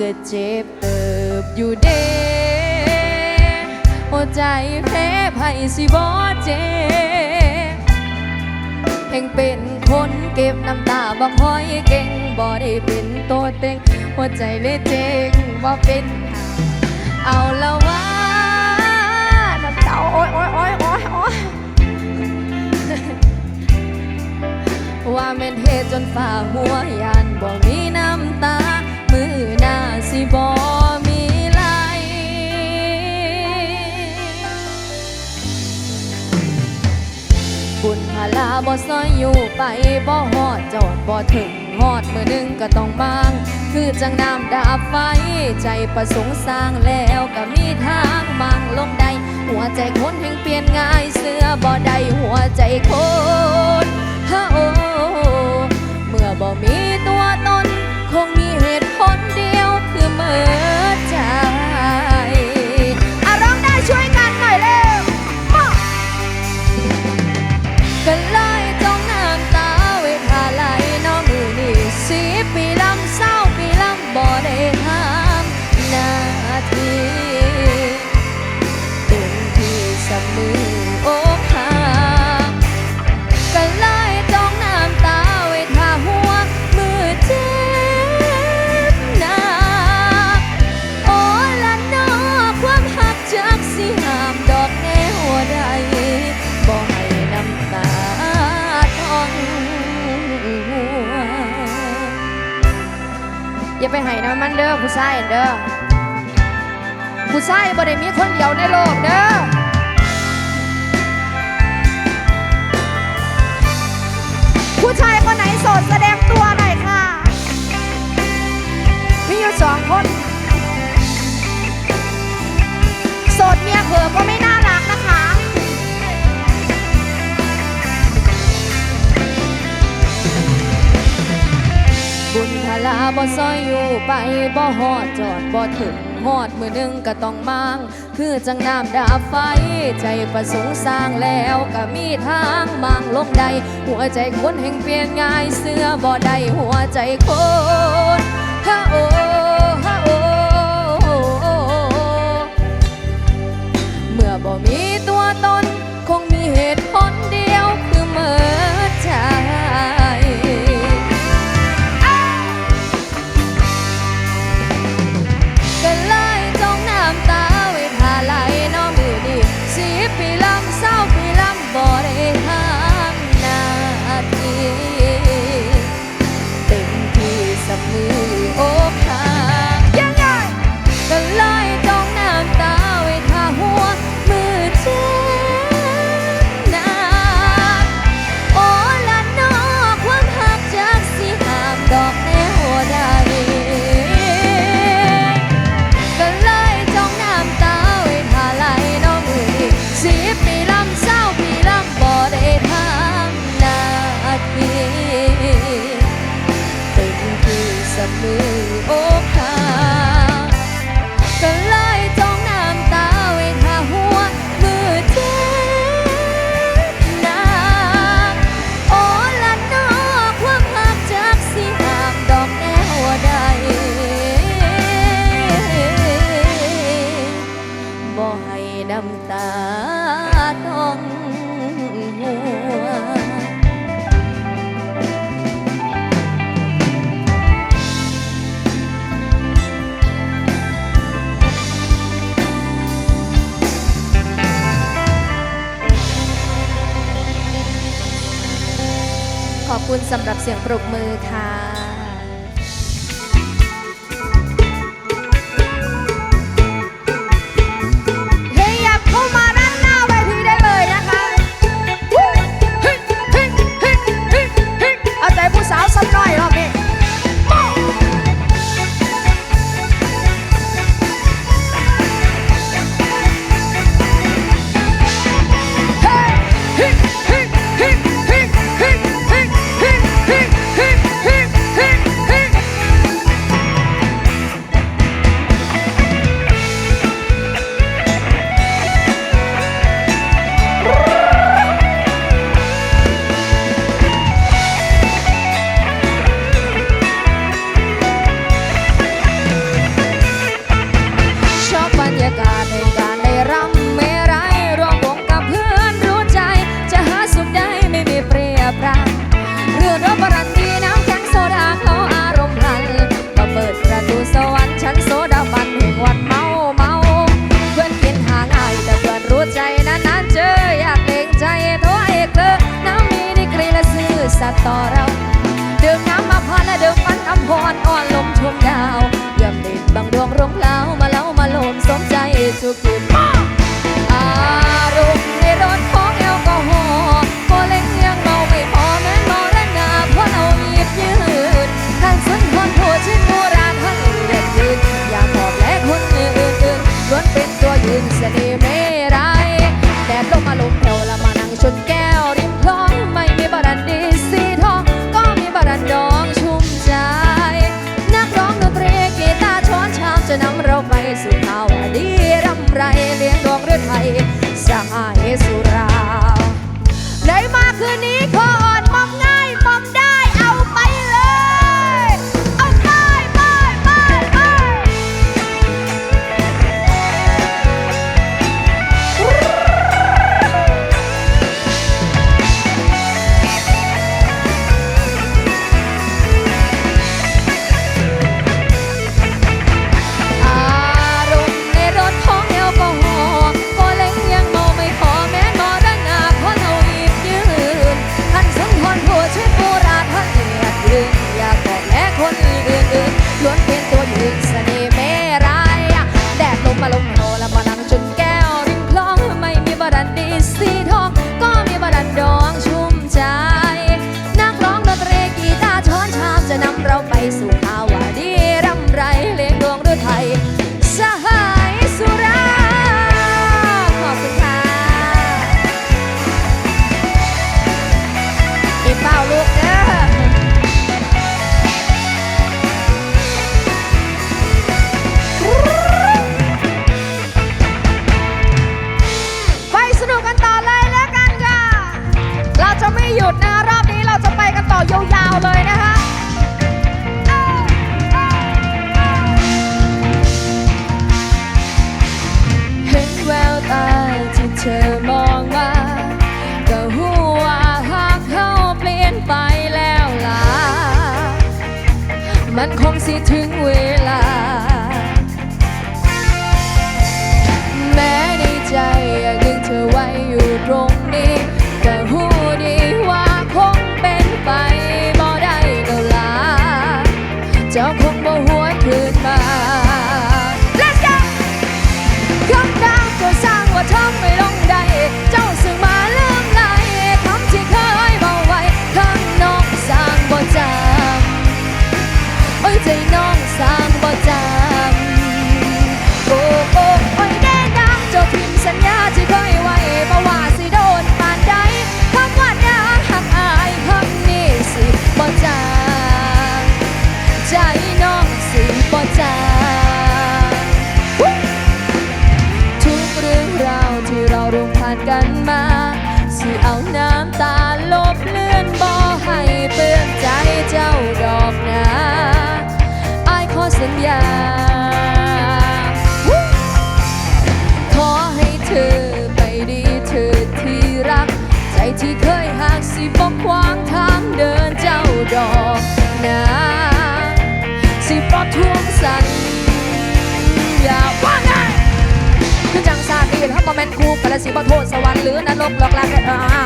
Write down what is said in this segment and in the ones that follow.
ก็เจ็บเติบอยู่เด้หัวใจแพ้ภัยสิบ่เจ็บเพ่งเป็นคนเก็บน้ำตาบ่ค่อยเก่งบ่ได้เป็นตัวเต็งหัวใจเลยเจ๊งบ่เป็นเอาละว่าน้ำตาโอ๊ยโอ๊ยโอ๊ยโอ๊ยโอ๊ยว่าแม่นเทจนฝ่าหัวยานบ่มีน้ำตา มือหน้า สิบ่มีไหลบุญพลาบ่ซอยอยู่ไปบ่ฮอดจอดบ่ถึงฮอดมือหนึ่งก็ต้องมางคือจังน้ำดาบไฟ ใจประสงค์สร้างแล้วก็มีทางมังลงใด หัวใจคนแห่งเปลี่ยนง่ายเสื้อบ่ได้หัวใจคนฮะโอเมื่อบ่มี love ให้น้ำมันเด้อผู้ชายเด้อผู้ชายบ่ได้มีคนเดียวในโลกเด้อผู้ชายคนไหนโสดแสดงตัวหน่อยค่ะ มีอยู่สองคน โสดเมียเผลอก็ไม่น่า บ่ซอยอยู่ไปบ่ฮอดจอดบ่ถึงฮอดมือหนึงก็ต้องมาง คือจังน้ำดาบไฟ ใจประสงค์สร้างแล้วก็มีทางมางลงใด หัวใจคนแห่งเปลี่ยนง่ายเสื้อบ่ได้หัวใจคนฮะโอฮะโอเมื่อบ่มี ทุกเรื่องราวที่เราร่วมผ่านกันมาสิเอาน้ำตาลบเลือนบ่ให้เตือนใจเจ้าดอกนาอายขอสัญญา ขอให้เธอไปดีเธอที่รัก ใจที่เคยหักสิบอกวาา สัญญาว่าไงคือจังซาดีถ้าโมแมนครูกระสีบ่โทษสวรรค์หรือนรกหลอกลากเออา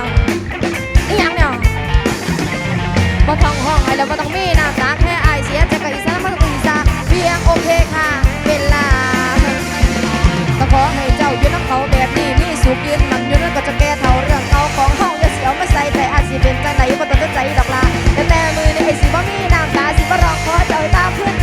นี่ยังเนี่ยบ่ทองห้องไอ้แล้วบ่ต้องมีน้ำตาแค่ไอเสียจจกับอีสานมาต้องอีสานเพียงโอเคค่ะเวลาต้องขอให้เจ้าอยู่น้ำเขาแบบนี้มีสุขยืนมันอยู่นั่นก็จะแก้เท่าเรื่องเอาของห้องอยาเสียวมาใส่ใต่อาจสิเป็นใจไหนบอต้องใจดอกลาแต่แม่มือในไอสีบ่มีน้ำตาสีบ่ร้องขอเจ้าตามเพื่อน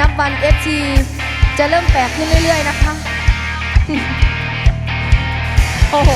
นับวันเอ FT จะเริ่มแปลกขึ้นเรื่อย ๆ นะคะ โอ้โห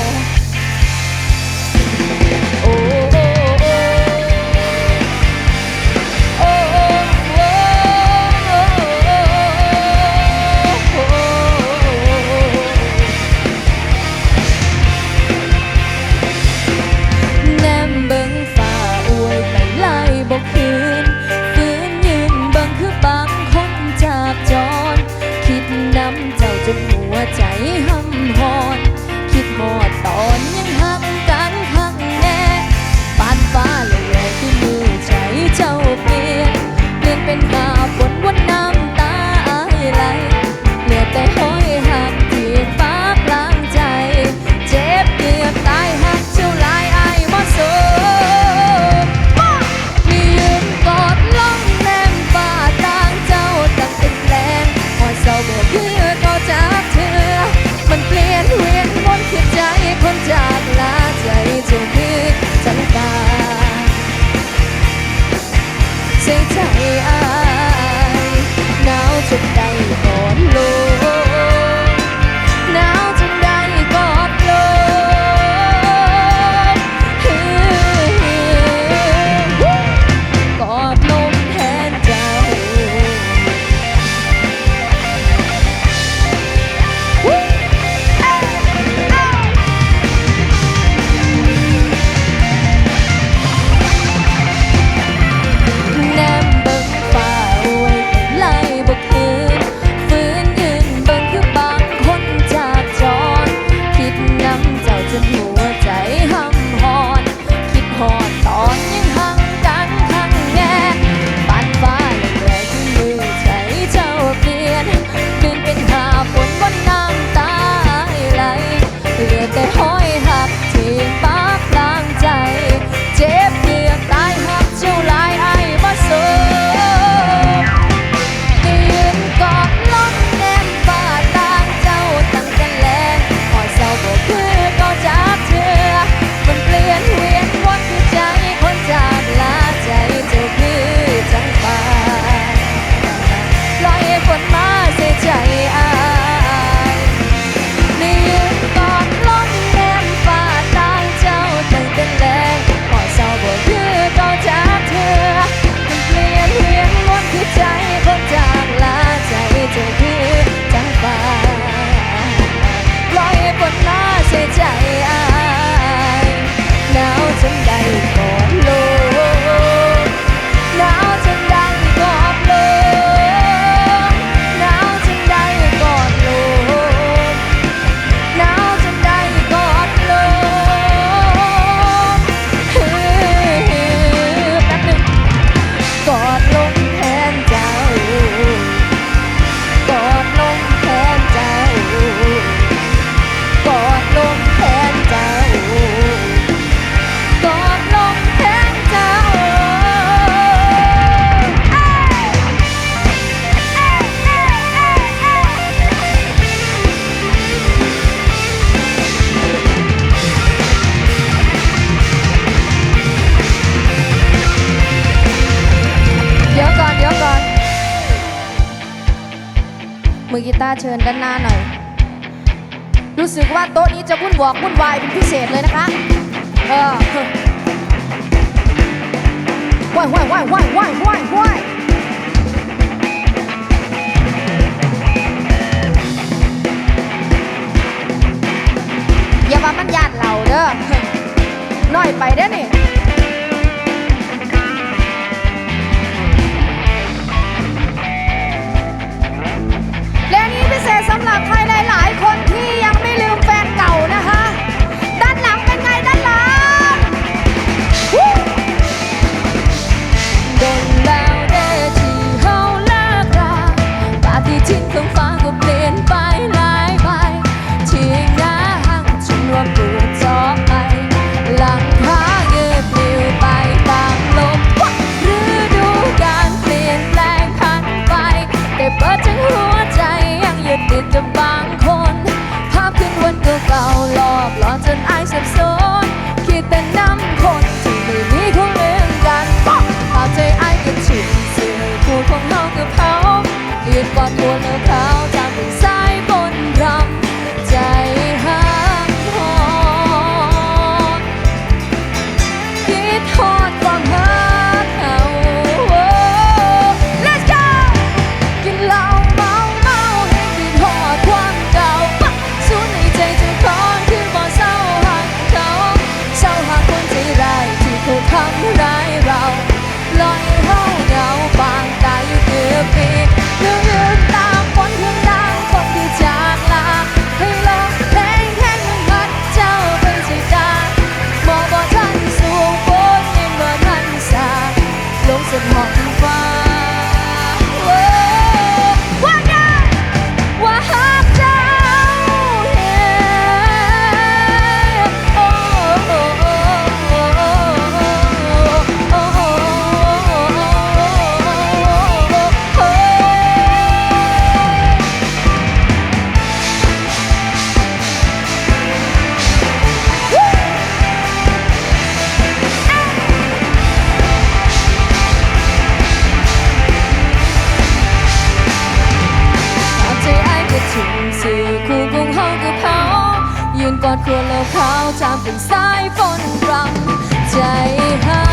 เชิญด้านหน้าหน่อย รู้สึกว่าโต๊ะนี้จะวุ่นวอกวุ่นวายเป็นพิเศษเลยนะคะ เออว่ายว่ายว่ายว่ายว่ายว่ายว่ายอย่าว่ามันญาติเราเด้อน้อยไปเด้อนี่ ดควรแล้วเขาจำเป็นสายฝนรำใจหา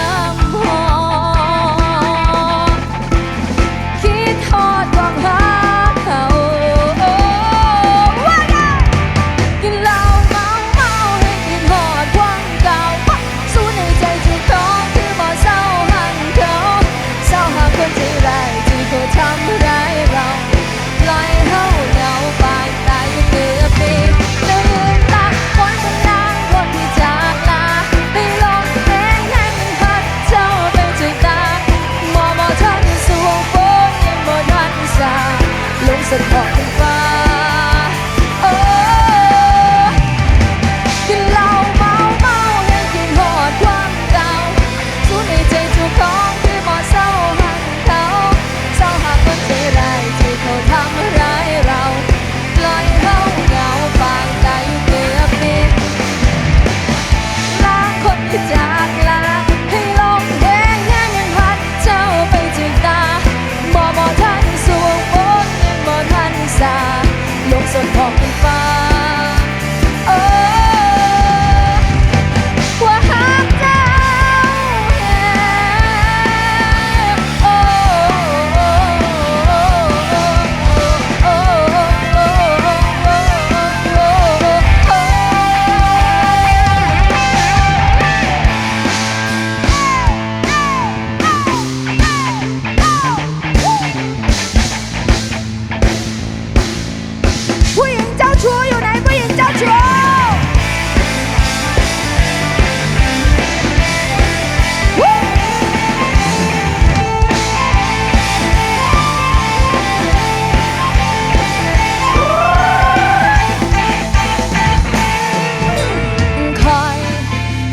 apart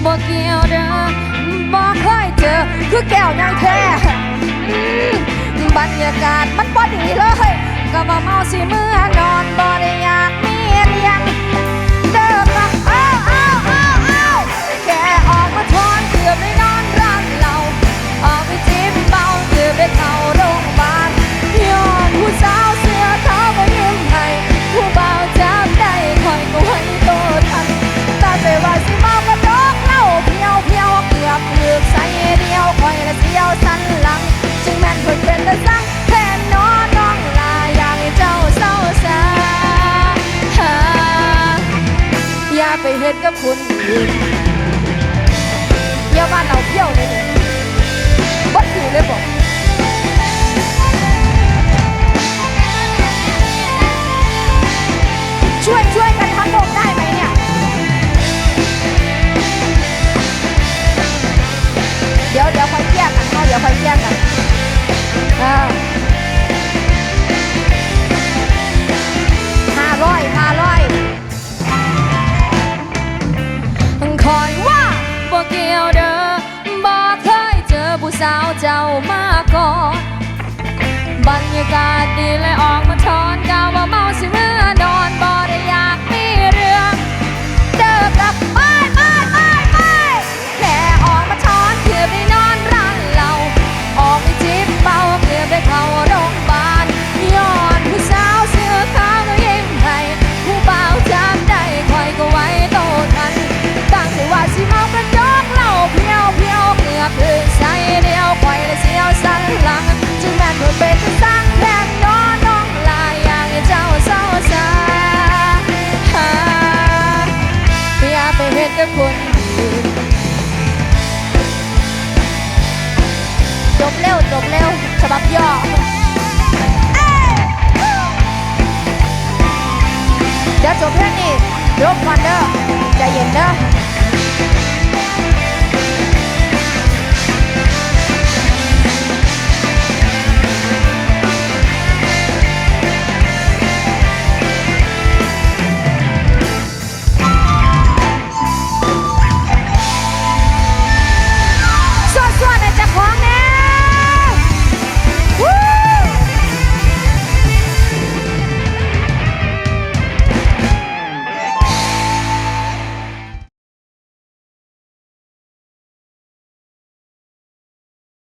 บ่เกี่ยวเด้อบ่เคยเจอคือแก้วยางแท้บรรยากาศมันบ่ดีเลยก็บ่เมาสิเมื่อนอนบ่ได้อยากมีเรียงเด้อกะอ้าวอ้าวอ้าวอ้าวแกออกมาทอนเกือบได้นอนร้านเราออกไปจิ้มเบาเกือบได้เข้า ไปเห็นกับคุณเยี่ยบ้านเราเที่ยวเลยเนี่ยวัดอยู่เลยบอกช่วยช่วยกันทั้งโลกได้ไหมเนี่ย เดี๋ยวเดี๋ยวค่อยแยกกันเดี๋ยวค่อยแยกกันอ่าห้าร้อยห้าร้อย เกี่ยวเด้อบ่เคยเจอผู้สาวเจ้ามาก่อน บรรยากาศดีเลยออกมาทอนกาวว่าเมาสิมือ จบเพลงนี้รบควันเด้อใจเย็นเด้อ